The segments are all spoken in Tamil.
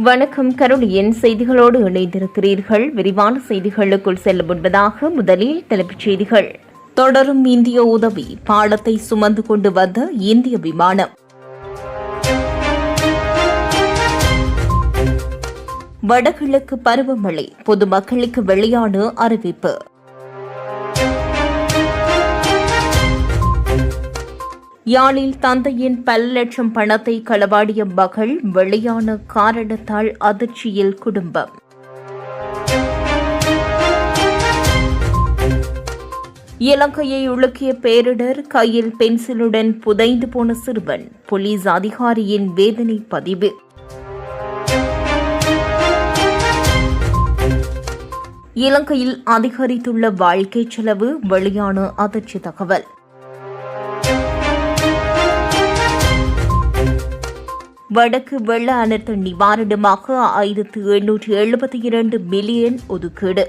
வணக்கம். கருளியின் செய்திகளோடு இணைந்திருக்கிறீர்கள். விரிவான செய்திகளுக்குள் செல்ல முன்பதாக முதலில் தலைப்புச் செய்திகள். தொடரும் இந்திய உதவி பாலத்தை சுமந்து கொண்டு வந்த இந்திய விமானம். வடகிழக்கு பருவமழை பொதுமக்களுக்கு வெளியான அறிவிப்பு. யாழில் தந்தையின் பல லட்சம் பணத்தை களவாடிய மகள் வெளியான காரணத்தால் அதிர்ச்சியில் குடும்பம். இலங்கையை உலுக்கிய பேரிடர் கையில் பென்சிலுடன் புதைந்து போன சிறுவன் போலீஸ் அதிகாரியின் வேதனை பதிவு. இலங்கையில் அதிகரித்துள்ள வாழ்க்கை செலவு வெளியான அதிர்ச்சி தகவல். வடக்கு வெள்ள அனர்த்த நிவாரணமாக ஆயிரத்து எண்ணூற்று எழுபத்தி இரண்டு மில்லியன் ஒதுக்கீடு.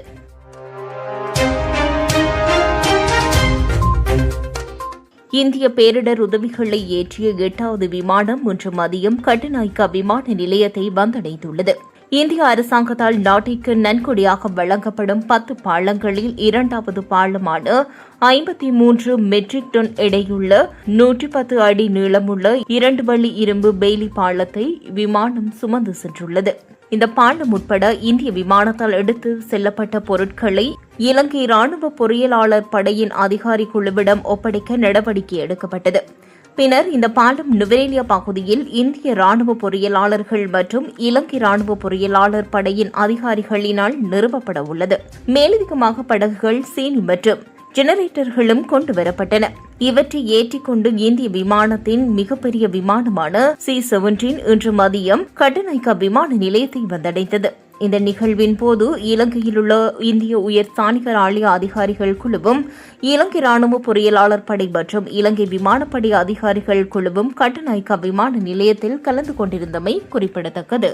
இந்திய பேரிடர் உதவிகளை ஏற்றிய எட்டாவது விமானம் இன்று மதியம் கட்டுநாய்க்கா விமான நிலையத்தை வந்தடைந்துள்ளது. இந்திய அரசாங்கத்தால் நாட்டிற்கு நன்கொடையாக வழங்கப்படும் பத்து பாலங்களில் இரண்டாவது பாலமான ஐம்பத்தி மூன்று மெட்ரிக் டன் எடையுள்ள நூற்றி பத்து அடி நீளமுள்ள இரண்டு வழி இரும்பு பெய்லி பாலத்தை விமானம் சுமந்து சென்றுள்ளது. இந்த பாலம் உட்பட இந்திய விமானத்தால் எடுத்து செல்லப்பட்ட பொருட்களை இலங்கை ராணுவ பொறியியலாளர் படையின் அதிகாரி குழுவிடம் ஒப்படைக்க நடவடிக்கை எடுக்கப்பட்டது. பின்னர் இந்த பாலம் நுவரேலியா பகுதியில் இந்திய ராணுவ பொறியியலாளர்கள் மற்றும் இலங்கை ராணுவ பொறியியலாளர் படையின் அதிகாரிகளினால் நிறுவப்பட உள்ளது. மேலதிகமாக படகுகள் சீனி மற்றும் ஜெனரேட்டர்களும் கொண்டு வரப்பட்டன. இவற்றை ஏற்றிக்கொண்டு இந்திய விமானத்தின் மிகப்பெரிய விமானமான சி செவன்டீன் இன்று மதியம் கட்டநாய்க்கா விமான நிலையத்தை வந்தடைந்தது. இந்த நிகழ்வின் போது இலங்கையிலுள்ள இந்திய உயர் ஸ்தானிகர் ஆலய அதிகாரிகள் குழுவும் இலங்கை ராணுவ பொறியியலாளர் படை மற்றும் இலங்கை விமானப்படை அதிகாரிகள் குழுவும் கட்டநாய்க்கா விமான நிலையத்தில் கலந்து கொண்டிருந்தமை குறிப்பிடத்தக்கது.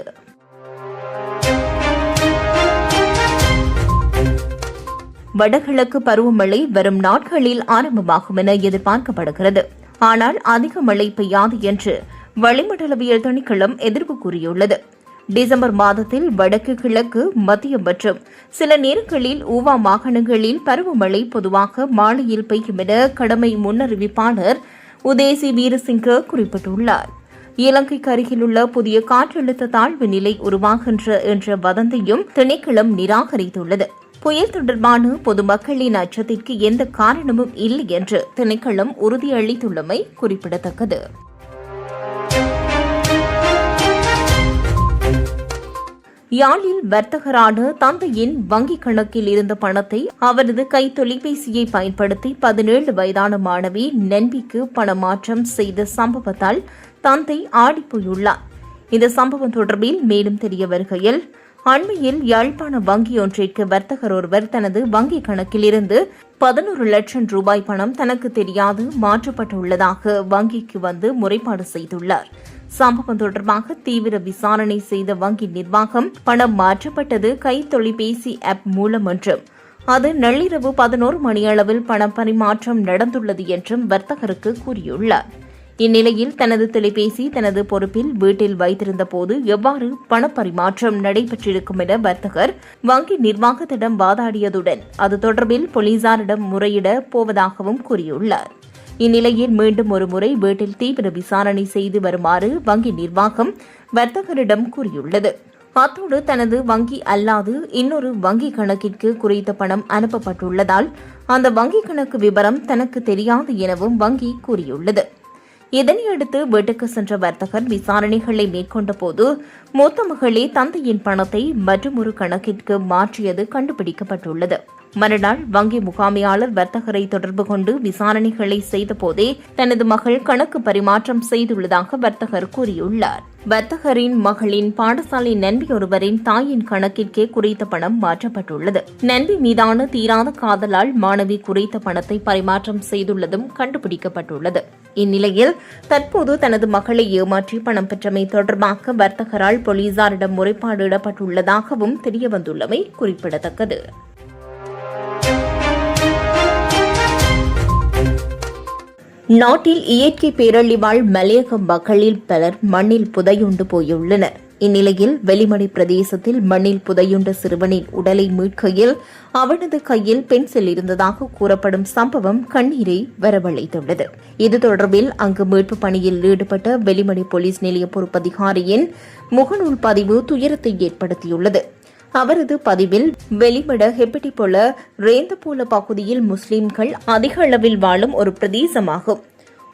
வடகிழக்கு பருவமழை வரும் நாட்களில் ஆரம்பமாகும் என எதிர்பார்க்கப்படுகிறது. ஆனால் அதிக மழை பெய்யாது என்று வளிமண்டலவியல் திணைக்களம் எதிர்ப்பு கூறியுள்ளது. டிசம்பர் மாதத்தில் வடக்கு கிழக்கு மத்திய மற்றும் சில நேரங்களில் ஊவா மாகாணங்களில் பருவமழை பொதுவாக மாலையில் பெய்யும் என கடமை முன்னறிவிப்பாளர் உதேசி வீரசிங்க குறிப்பிட்டுள்ளார். இலங்கைக்கு அருகிலுள்ள புதிய காற்றழுத்த தாழ்வு நிலை உருவாகின்ற என்ற வதந்தியும் திணைக்களம் நிராகரித்துள்ளது. புயல் தொடர்பான பொதுமக்களின் அச்சத்திற்கு எந்த காரணமும் இல்லை என்று திணைக்களம் உறுதியளித்துள்ளமை குறிப்பிடத்தக்கது. யாழில் வர்த்தகரான தந்தையின் வங்கிக் கணக்கில் இருந்த பணத்தை அவரது கை தொலைபேசியை பயன்படுத்தி பதினேழு வயதான மாணவி நன்பிக்கு பணமாற்றம் செய்த சம்பவத்தால் தந்தை ஆடிப்போயுள்ளார். இந்த சம்பவம் தொடர்பில் மேலும் தெரிய வருகையில் அண்மையில் யாழ்ப்பாண வங்கி ஒன்றிற்கு வர்த்தகர் ஒருவர் தனது வங்கிக் கணக்கிலிருந்து பதினோரு லட்சம் ரூபாய் பணம் தனக்கு தெரியாது மாற்றப்பட்டுள்ளதாக வங்கிக்கு வந்து முறைப்பாடு செய்துள்ளார். சம்பவம் தொடர்பாக தீவிர விசாரணை செய்த வங்கி நிர்வாகம் பணம் மாற்றப்பட்டது கை தொலைபேசி ஆப் மூலம் என்றும் அது நள்ளிரவு பதினோரு மணியளவில் பண பரிமாற்றம் நடந்துள்ளது என்றும் வர்த்தகருக்கு கூறியுள்ளார். இந்நிலையில் தனது தொலைபேசி தனது பொறுப்பில் வீட்டில் வைத்திருந்த போது எவ்வாறு பணப்பரிமாற்றம் நடைபெற்றிருக்கும் என வர்த்தகர் வங்கி நிர்வாகத்திடம் வாதாடியதுடன் அது தொடர்பில் போலீசாரிடம் முறையிட போவதாகவும் கூறியுள்ளார். இந்நிலையில் மீண்டும் ஒருமுறை வீட்டில் தீவிர விசாரணை செய்து வருமாறு வங்கி நிர்வாகம் வர்த்தகரிடம் கூறியுள்ளது. அத்தோடு தனது வங்கி அல்லாது இன்னொரு வங்கி கணக்கிற்கு குறித்த பணம் அனுப்பப்பட்டுள்ளதால் அந்த வங்கி கணக்கு விவரம் தனக்கு தெரியாது எனவும் வங்கி கூறியுள்ளது. இதனையடுத்து வீட்டுக்கு சென்ற வர்த்தகர் விசாரணைகளை மேற்கொண்ட போது மூத்த மகளே தந்தையின் பணத்தை மற்றொரு கணக்கிற்கு மாற்றியது கண்டுபிடிக்கப்பட்டுள்ளது. மறுநாள் வங்கி முகாமையாளர் வர்த்தகரை தொடர்பு கொண்டு விசாரணைகளை செய்தபோதே தனது மகள் கணக்கு பரிமாற்றம் செய்துள்ளதாக வர்த்தகர் கூறியுள்ளார். வர்த்தகரின் மகளின் பாடசாலை நண்பி ஒருவரின் தாயின் கணக்கிற்கே குறித்த பணம் மாற்றப்பட்டுள்ளது. நண்பி மீதான தீராத காதலால் மாணவி குறித்த பணத்தை பரிமாற்றம் செய்துள்ளதும் கண்டுபிடிக்கப்பட்டுள்ளது. இந்நிலையில் தற்போது தனது மகளை ஏமாற்றி பணம் பெற்றமை தொடர்பாக வர்த்தகரால் போலீசாரிடம் முறைப்பாடிடப்பட்டுள்ளதாகவும் தெரியவந்துள்ளமை குறிப்பிடத்தக்கது. நாட்டில் இயற்கை பேரழிவால் மலையக மக்களில் பலர் மண்ணில் புதையுண்டு போயுள்ளனர். இந்நிலையில் வெளிமடை பிரதேசத்தில் மண்ணில் புதையுண்ட சிறுவனின் உடலை மீட்கையில் அவனது கையில் பென்சில் இருந்ததாக கூறப்படும் சம்பவம் கண்ணீரை வரவழைத்துள்ளது. இது தொடர்பில் அங்கு மீட்பு பணியில் ஈடுபட்ட வெளிமடை போலீஸ் நிலைய பொறுப்பதிகாரியின் முகநூல் பதிவு துயரத்தை ஏற்படுத்தியுள்ளது. அவரது பதிவில் வெளிமட போல ரேந்தபோல பகுதியில் முஸ்லிம்கள் அதிக அளவில் வாழும் ஒரு பிரதேசமாகும்.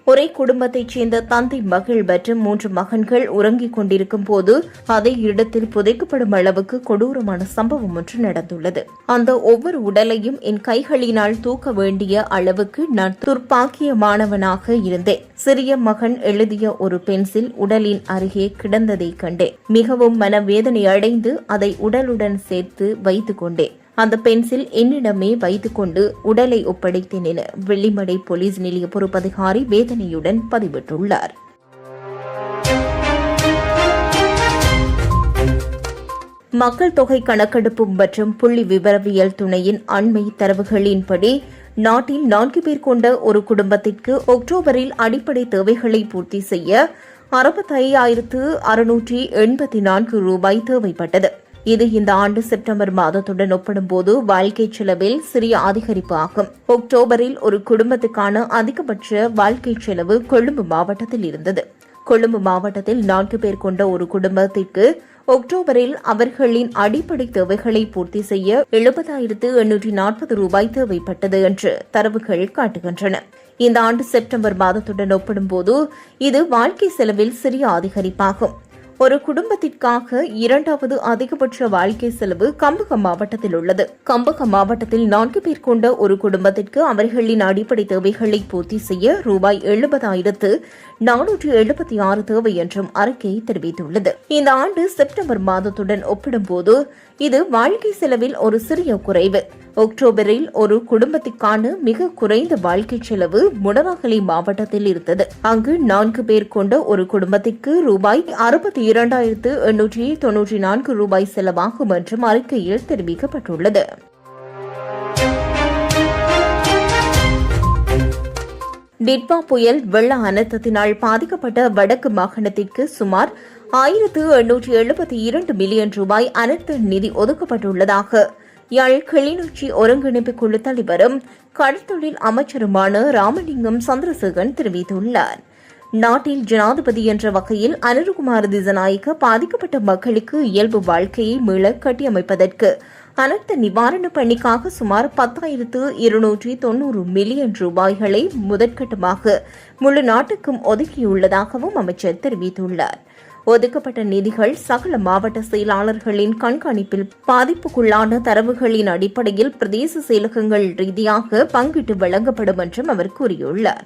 ஒரே குடும்பத்தைச் சேர்ந்த தந்தை மகள் மற்றும் மூன்று மகன்கள் உறங்கிக் கொண்டிருக்கும் போது அதே இடத்தில் புதைக்கப்படும் அளவுக்கு கொடூரமான சம்பவம் ஒன்று நடந்துள்ளது. அந்த ஒவ்வொரு உடலையும் என் கைகளினால் தூக்க வேண்டிய அளவுக்கு நான் துர்ப்பாக்கியமானவனாக இருந்தேன். சிறிய மகன் எழுதிய ஒரு பென்சில் உடலின் அருகே கிடந்ததை கண்டேன். மிகவும் மனவேதனை அடைந்து அதை உடலுடன் சேர்த்து வைத்துக் கொண்டேன். அந்த பென்சில் என்னிடமே வைத்துக்கொண்டு உடலை ஒப்படைத்தேன் என வெள்ளிமடை போலீஸ் நிலைய பொறுப்பதிகாரி வேதனையுடன் பதிவிட்டுள்ளார். மக்கள் தொகை கணக்கெடுப்பு மற்றும் புள்ளி விவரவியல் துணையின் அண்மை தரவுகளின்படி நாட்டில் நான்கு பேர் கொண்ட ஒரு குடும்பத்திற்கு அக்டோபரில் அடிப்படை தேவைகளை பூர்த்தி செய்ய அறுபத்தையாயிரத்து அறுநூற்றி எண்பத்தி நான்கு ரூபாய் தேவைப்பட்டது. இது இந்த ஆண்டு செப்டம்பர் மாதத்துடன் ஒப்பிடும்போது வாழ்க்கை செலவில் சிறிய அதிகரிப்பு ஆகும். அக்டோபரில் ஒரு குடும்பத்துக்கான அதிகபட்ச வாழ்க்கை செலவு கொழும்பு மாவட்டத்தில் இருந்தது. கொழும்பு மாவட்டத்தில் நான்கு பேர் கொண்ட ஒரு குடும்பத்திற்கு அக்டோபரில் அவர்களின் அடிப்படை தேவைகளை பூர்த்தி செய்ய எழுபதாயிரத்து எண்ணூற்றி நாற்பது ரூபாய் தேவைப்பட்டது என்று தரவுகள் காட்டுகின்றன. இந்த ஆண்டு செப்டம்பர் மாதத்துடன் ஒப்பிடும்போது இது வாழ்க்கை செலவில் சிறிய அதிகரிப்பாகும். ஒரு குடும்பத்திற்காக இரண்டாவது அதிகபட்ச வாழ்க்கை செலவு கம்பகம் மாவட்டத்தில் உள்ளது. கம்பகம் மாவட்டத்தில் நான்கு பேர் கொண்ட ஒரு குடும்பத்திற்கு அவர்களின் அடிப்படை தேவைகளை பூர்த்தி செய்ய ரூபாய் எழுபதாயிரத்து நானூற்று எழுபத்தி ஆறு தேவை என்றும் அறிக்கை தெரிவித்துள்ளது. இந்த ஆண்டு செப்டம்பர் மாதத்துடன் ஒப்பிடும்போது இது வாழ்க்கை செலவில் ஒரு சிறிய குறைவு. அக்டோபரில் ஒரு குடும்பத்திற்கான மிக குறைந்த வாழ்க்கை செலவு முடவாகலை மாவட்டத்தில் இருந்தது. அங்கு நான்கு பேர் கொண்ட ஒரு குடும்பத்திற்கு ரூபாய் அறுபத்தி இரண்டாயிரத்து எண்ணூற்றி தொன்னூற்றி நான்கு ரூபாய் செலவாகும் என்றும் அறிக்கையில் தெரிவிக்கப்பட்டுள்ளது. டிட்வா புயல் வெள்ள அனர்த்தத்தினால் பாதிக்கப்பட்ட வடக்கு மாகாணத்திற்கு சுமார் ஆயிரத்து எண்ணூற்றி எழுபத்தி இரண்டு மில்லியன் ரூபாய் அனர்த்த நிதி ஒதுக்கப்பட்டுள்ளதாக யாழ் கிளிநொச்சி ஒருங்கிணைப்பு குழு தலைவரும் கடற்தொழில் அமைச்சருமான ராமலிங்கம் சந்திரசேகரன் தெரிவித்துள்ளார். நாட்டில் ஜனாதிபதி என்ற வகையில் அனுருகுமார் திசநாயக்க பாதிக்கப்பட்ட மக்களுக்கு இயல்பு வாழ்க்கையை மீள கட்டியமைப்பதற்கு அனர்த்த நிவாரண பணிக்காக சுமார் பத்தாயிரத்து இருநூற்றி தொன்னூறு மில்லியன் ரூபாய்களை முதற்கட்டமாக முழு நாட்டுக்கும் ஒதுக்கியுள்ளதாகவும் அமைச்சர் தெரிவித்துள்ளார். ஒதுக்கப்பட்ட நிதிகள் சகல மாவட்ட செயலாளர்களின் கண்காணிப்பில் பாதிப்புக்குள்ளான தரவுகளின் அடிப்படையில் பிரதேச செயலகங்கள் ரீதியாக பங்கிட்டு வழங்கப்படும் என்றும் அவர் கூறியுள்ளார்.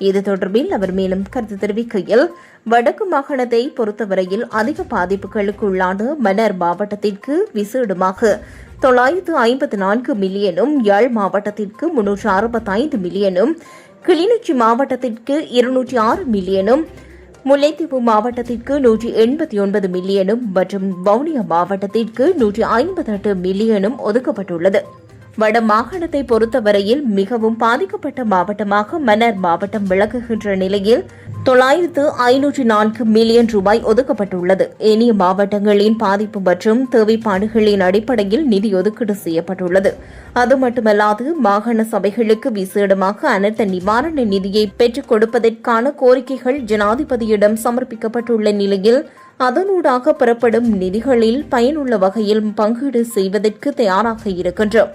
இது தொடர்பில் அவர் மேலும் கருத்து தெரிவிக்கையில் வடக்கு மாகாணத்தை பொறுத்தவரையில் அதிக பாதிப்புகளுக்கு உள்ளான மன்னர் மாவட்டத்திற்கு விசேடமாக தொள்ளாயிரத்து ஐம்பத்தி நான்கு மில்லியனும் யாழ் மாவட்டத்திற்கு முன்னூற்று அறுபத்தைந்து மில்லியனும் கிளிநொச்சி மாவட்டத்திற்கு இருநூற்றி ஆறு மில்லியனும் முல்லைத்தீவு மாவட்டத்திற்கு நூற்றி எண்பத்தி ஒன்பது மில்லியனும் மற்றும் வவுனியா மாவட்டத்திற்கு நூற்றி ஐம்பத்தி எட்டு மில்லியனும் ஒதுக்கப்பட்டுள்ளது. வட மாகாணத்தை பொறுத்தவரையில் மிகவும் பாதிக்கப்பட்ட மாவட்டமாக மன்னர் மாவட்டம் விளக்குகின்ற நிலையில் தொள்ளாயிரத்து ஐநூற்றி நான்கு மில்லியன் ரூபாய் ஒதுக்கப்பட்டுள்ளது. ஏனைய மாவட்டங்களின் பாதிப்பு மற்றும் தேவைப்பாடுகளின் அடிப்படையில் நிதி ஒதுக்கீடு செய்யப்பட்டுள்ளது. அது மட்டுமல்லாது மாகாண சபைகளுக்கு விசேடமாக அனர்த்த நிவாரண நிதியை பெற்றுக் கொடுப்பதற்கான கோரிக்கைகள் ஜனாதிபதியிடம் சமர்ப்பிக்கப்பட்டுள்ள நிலையில் அதனூடாக பெறப்படும் நிதிகளில் பயனுள்ள வகையில் பங்கீடு செய்வதற்கு தயாராக இருக்கின்றோம்.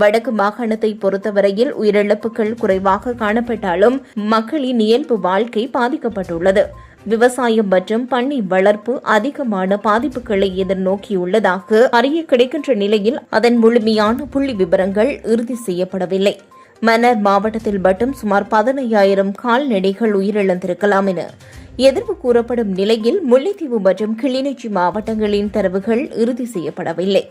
வடக்கு மாகாணத்தை பொறுத்தவரையில் உயிரிழப்புகள் குறைவாக காணப்பட்டாலும் மக்களின் இயல்பு வாழ்க்கை பாதிக்கப்பட்டுள்ளது. விவசாயம் மற்றும் பண்ணை வளர்ப்பு அதிகமான பாதிப்புகளை எதிர்நோக்கியுள்ளதாக அறிய கிடைக்கின்ற நிலையில் அதன் முழுமையான புள்ளி விவரங்கள் இறுதி செய்யப்படவில்லை. மன்னர் மாவட்டத்தில் மட்டும் சுமார் பதினையாயிரம் கால்நடைகள் உயிரிழந்திருக்கலாம் என எதிர்ப்பு கூறப்படும் நிலையில் முல்லைத்தீவு மற்றும் கிளிநொச்சி மாவட்டங்களின் தரவுகள் இறுதி செய்யப்படவில்லை.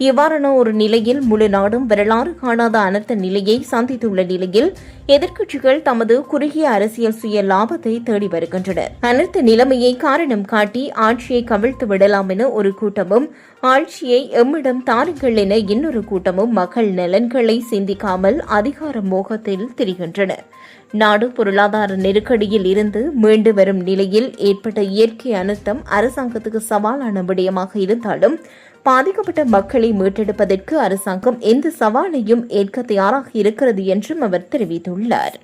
இவ்வாறான ஒரு நிலையில் முழு நாடும் வரலாறு காணாத அனர்த்த நிலையை சந்தித்துள்ள நிலையில் எதிர்க்கட்சிகள் தமது குறுகிய அரசியல் சுய லாபத்தை தேடி வருகின்றனர். அனர்த்த நிலைமையை காரணம் காட்டி ஆட்சியை கவிழ்த்து விடலாம் என ஒரு கூட்டமும் ஆட்சியை எம்மிடம் தாருங்கள் என இன்னொரு கூட்டமும் மக்கள் நலன்களை சிந்திக்காமல் அதிகார மோகத்தில் திரிகின்றனர் நாடு பொருளாதார நெருக்கடியில் இருந்து மீண்டு வரும் நிலையில் ஏற்பட்ட இயற்கை அனர்த்தம் அரசாங்கத்துக்கு சவாலான விடயமாக இருந்தாலும் பாதிக்கப்பட்ட மக்களை மீட்டெடுப்பதற்கு அரசாங்கம் எந்த சவாலையும் ஏற்க தயாராக இருக்கிறது என்றும் அவர் தெரிவித்துள்ளார்.